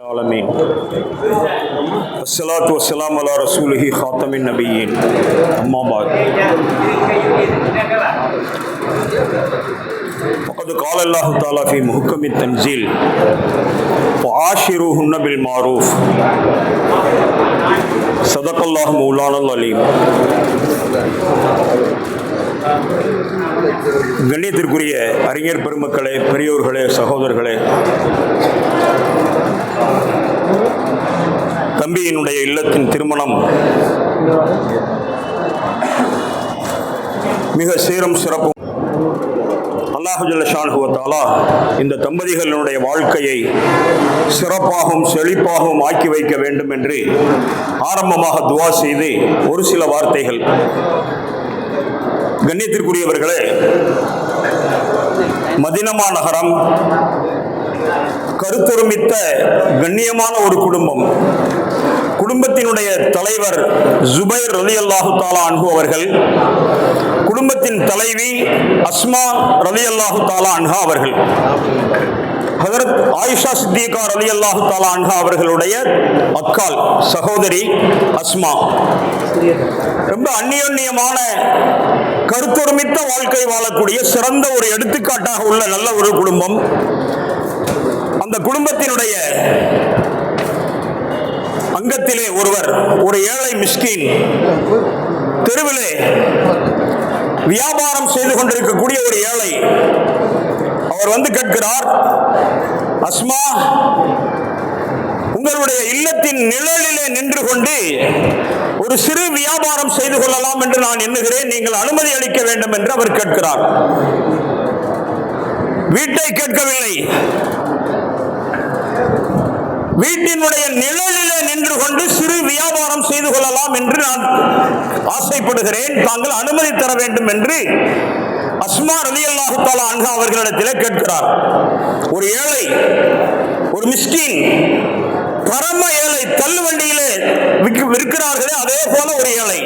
العالمين الصلاة والسلام على رسوله خاتم النبيين أما بعد وقد قال الله تعالى في محكم التنزيل وعاشروهن بالمعروف صدق الله مولانا العليم கண்ணியத்திற்குரிய அறிஞர் பெருமக்களே பெரியோர்களே சகோதரர்களே தம்பியினுடைய இல்லத்தின் திருமணம் மிக சீரும் சிறப்பும். அல்லாஹு ஜல்லஷானுவத்தாலா இந்த தம்பதிகளினுடைய வாழ்க்கையை சிறப்பாகவும் செழிப்பாகவும் ஆக்கி வைக்க வேண்டும் என்று ஆரம்பமாக துவா செய்து ஒரு சில வார்த்தைகள். கண்ணியத்திற்குரியவர்களே மதினமா நகரம் கருத்தொருமித்த கண்ணியமான ஒரு குடும்பம். குடும்பத்தினுடைய தலைவர் ஜுபைர் ரலி அல்லாஹு தாலா அன்பு அவர்கள் குடும்பத்தின் தலைவி அஸ்மா ரலி அல்லாஹு தாலா அன்ஹா அவர்கள் ஹதரத் ஆயிஷா சித்திகா அலி அல்லாஹு தாலா அன்ஹா அவர்களுடைய அக்கால் சகோதரி அஸ்மா. ரொம்ப அந்நியோன்யமான கருத்தொருமித்த வாழ்க்கை வாழக்கூடிய சிறந்த ஒரு எடுத்துக்காட்டாக உள்ள நல்ல ஒரு குடும்பம். அந்த குடும்பத்தினுடைய அங்கத்திலே ஒருவர் ஒரு ஏழை மிஸ்கின் தெருவிலே வியாபாரம் செய்து கொண்டிருக்கக்கூடிய ஒரு ஏழை. அவர் வந்து கேட்கிறார் அஸ்மா உங்களுடைய இல்லத்தின் நிழலிலே நின்று கொண்டு ஒரு சிறு வியாபாரம் செய்து கொள்ளலாம் என்று நான் எண்ணுகிறேன். நீங்கள் அனுமதி அளிக்க வேண்டும் என்று அவர் கேட்கிறார். வீட்டை கேட்கவில்லை. வீட்டினுடைய நிழலிலே நின்று கொண்டு சிறு வியாபாரம் செய்து கொள்ளலாம் என்று நான் ஆசைப்படுகிறேன். தாங்கள் அனுமதி தர வேண்டும் என்று அஸ்மா அலி அல்லாஹு தாலா அன்ஹா அவர்களிடத்திலே கேட்கிறார். ஒரு ஏழை ஒரு மிஸ்கின் பரம ஏழை தள்ளு வண்டியிலே விற்கிறார்களே அதே போல ஒரு ஏழை.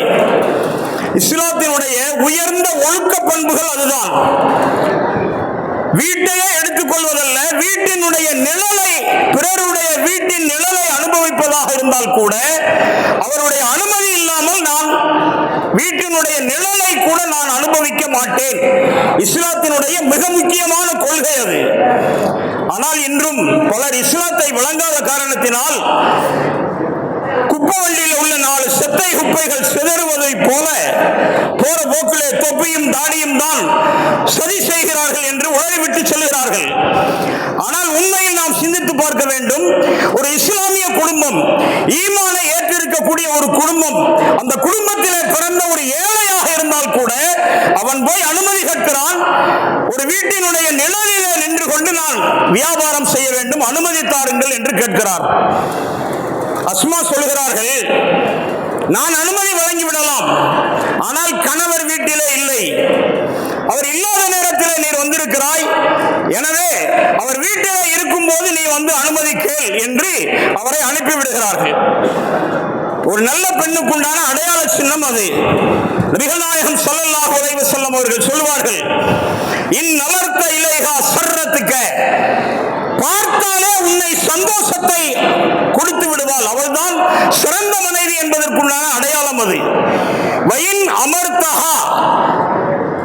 இஸ்லாத்தினுடைய உயர்ந்த ஒழுக்க பண்புகள் அதுதான். வீட்டையே எடுத்துக்கொள்வதல்ல வீட்டினுடைய நிழலை பிறருடைய வீட்டின் நிழலை அனுபவிப்பதாக இருந்தால் கூட அவருடைய அனுமதி இல்லாமல் நான் வீட்டினுடைய நிழலை கூட நான் அனுபவிக்க மாட்டேன். இஸ்லாத்தினுடைய மிக முக்கியமான கொள்கை அது. ஆனால் இன்றும் பலர் இஸ்லாத்தை விளங்காத காரணத்தினால் குப்பை வண்டியில் உள்ள நாலு செத்தை குப்பைகள் சிதறுவதைப் போல போக்கிலே தொப்பியும் தாடியும் தான் சதி செய்கிறார்கள் என்று உழைவிட்டு செல்கிறார்கள் ஆனால் உண்மையில் நாம் சிந்தித்து பார்க்க வேண்டும். ஒரு இஸ்லாமிய குடும்பம் ஈமானை ஏற்றிருக்கக்கூடிய ஒரு குடும்பம் அந்த குடும்பத்திலே பிறந்த ஒரு ஏழையாக இருந்தால் கூட அவன் போய் அனுமதி கேட்கிறான். ஒரு வீட்டினுடைய நிழலிலே நின்று கொண்டு நான் வியாபாரம் செய்ய வேண்டும் அனுமதி தாருங்கள் என்று கேட்கிறார். அஸ்மா சொல்கிறார்கள் நான் அனுமதி வழங்கி விடலாம் ஆனால் கணவர் வீட்டிலே இல்லை. அவர் இல்லாத நேரத்தில் நீர் வந்திருக்கிறாய். எனவே அவர் வீட்டிலே இருக்கும்போது நீ வந்து அனுமதி கேள் என்று அவரை அனுப்பிவிடுகிறார்கள். ஒரு நல்ல பெண்ணுக்குண்டான அடையாள சின்னம் அது. நபிகள் நாயகம் உதவி சொல்லும் அவர்கள் சொல்வார்கள் இந்நலர்த்த இலைகா சர்ரத்துக்க. பார்த்தாலே உன்னை சந்தோஷத்தை கொடுத்து விடுவாள். அவள்தான் சிறந்த மனைவி என்பதற்குள்ளான அடையாளம் அது. வயின் அமர்த்தஹா.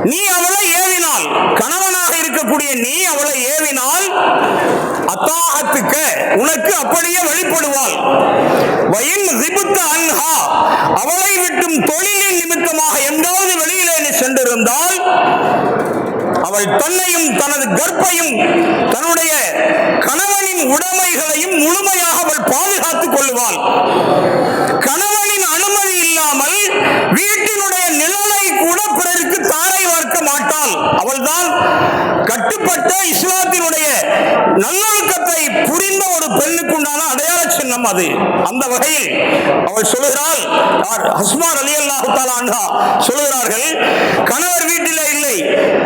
நீ அவளை ஏவினால் கணவனாக இருக்கக்கூடிய நீ அவளை ஏவினால் அத்தாஹத்துக்க உனக்கு அப்படியே வழிபடுவாள். வயின் ரிபுத்த அன்ஹா. அவளை விட்டும் தொழிலின் நிமித்தமாக எங்காவது வெளியிலே நீ சென்றிருந்தால் அவள் தன்னையும் தனது கற்பையும் தன்னுடைய கணவனின் உடைமைகளையும் முழுமையாக அவள் பாதுகாத்துக் கொள்வாள் கணவனின் அனுமதி இல்லாமல் வீட்டினுடைய நிழலை கூட பிறருக்கு தாரை வார்க்க மாட்டாள். அவள்தான் கட்டுப்பட்ட இஸ்லாத்தினுடைய நல்லொழுக்கத்தை புரிந்த ஒரு பெண்ணுக்குண்டான அடையாள சின்னம் அது. அந்த வகையில் அவள் சொல்கிறாள் சொல்லுகிறார் ஹஸ்மா அலி அல்லாஹாலா சொல்லுகிறார்கள் கணவர் வீட்டிலே இல்லை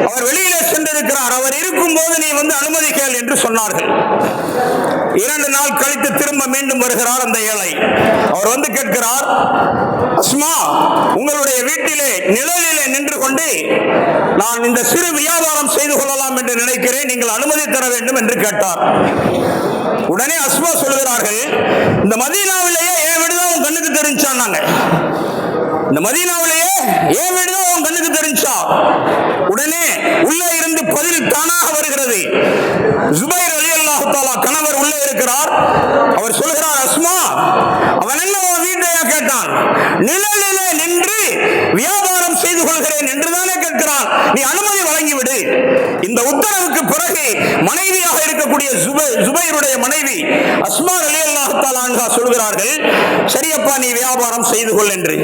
அவர் வெளியிலே சென்றிருக்கிறார் அவர் இருக்கும் போது நீ வந்து அனுமதி கேள் என்று சொன்னார்கள். இரண்டு நாள் கழித்து திரும்ப மீண்டும் வருகிறார் அந்த ஏழை. அவர் வந்து கேட்கிறார் அஸ்மா உங்களுடைய வீட்டிலே நிழலிலே நின்று கொண்டு நான் இந்த சிறு வியாபாரம் செய்து கொள்ளலாம் என்று நினைக்கிறேன் நீங்கள் அனுமதி தர வேண்டும் என்று கேட்டார். உடனே அஸ்மா சொல்லுகிறார்கள் இந்த மதீனாவிலேயே என் வீடுதான் உன் கண்ணுக்கு தெரிஞ்சான்னாங்க இந்த மதீனாவிலேயே ஏன் வீடுதான் உன் கண்ணுக்கு தெரிஞ்சா. உடனே உள்ளே இருந்து பதில் தானாக வருகிறது. ஜுபைர் அலி அல்லாஹு தாலா கணவர் உள்ளே இருக்கிறார். அவர் சொல்கிறார் அஸ்மா அவன் என்ன உன் வீட்டையா கேட்டான். நிழலிலே நின்று வியாபாரம் செய்து கொள்கிறேன் என்றுதானே கேட்கிறான். நீ அனுமதி வழங்கிவிடு. இந்த உத்தரவுக்கு பிறகு மனைவியாக இருக்கக்கூடிய ஜுபை- ஜுபைருடைய மனைவி அஸ்மா அலி அல்லாஹு தாலா சொல்கிறார்கள் சரியப்பா நீ வியாபாரம் செய்து கொள் என்று.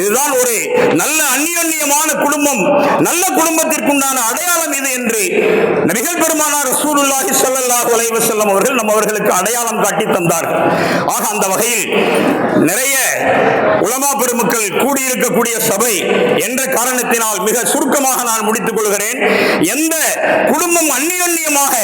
இதுதான் ஒரு நல்ல அந்நியோன்யமான குடும்பம் நல்ல குடும்பத்திற்குண்டான அடையாளம் இது என்று நபிகள் பெருமானார் ரசூலுல்லாஹி ஸல்லல்லாஹு அலைஹி வஸல்லம் அவர்கள் நம்ம அவர்களுக்கு அடையாளம் காட்டி தந்தார்கள் ஆக அந்த வகையில் நிறைய உலமா பெருமக்கள் கூடியிருக்கக்கூடிய சபை என்ற காரணத்தினால் மிக சுருக்கமாக நான் முடித்துக் கொள்கிறேன். எந்த குடும்பம் அந்நியோன்யமாக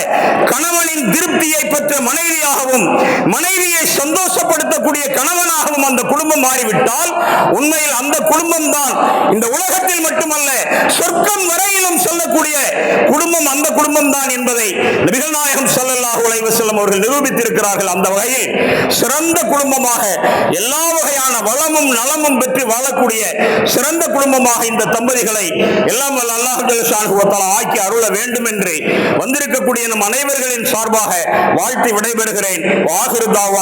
கணவனின் திருப்தியை பெற்ற மனைவியாகவும் மனைவியை மனைவியை சந்தோஷப்படுத்தக்கூடிய கணவனாகவும் அந்த குடும்பம் மாறிவிட்டால் உண்மையில் அந்த குடும்பம் தான் இந்த உலகத்தில் மட்டுமல்ல சொர்க்கம் வரையிலும் சொல்லக்கூடிய குடும்பம் அந்த குடும்பம் தான் என்பதை நபிகள் நாயகம் ஸல்லல்லாஹு அலைஹி அவர்கள் நிரூபித்திருக்கிறார்கள். அந்த வகையில் சிறந்த குடும்பமாக எல்லா வகையான வளமும் நலமும் பெற்று வாழக்கூடிய சிறந்த குடும்பமாக இந்த தம்பதிகளை எல்லாம் வல்ல அல்லாஹ் ஜல்லஷானஹு ஆக்கி அருள வேண்டும் என்று வந்திருக்கக்கூடிய நம் அனைவர்களின் சார்பாக வாழ்த்தி விடைபெறுகிறேன். வாஹிரு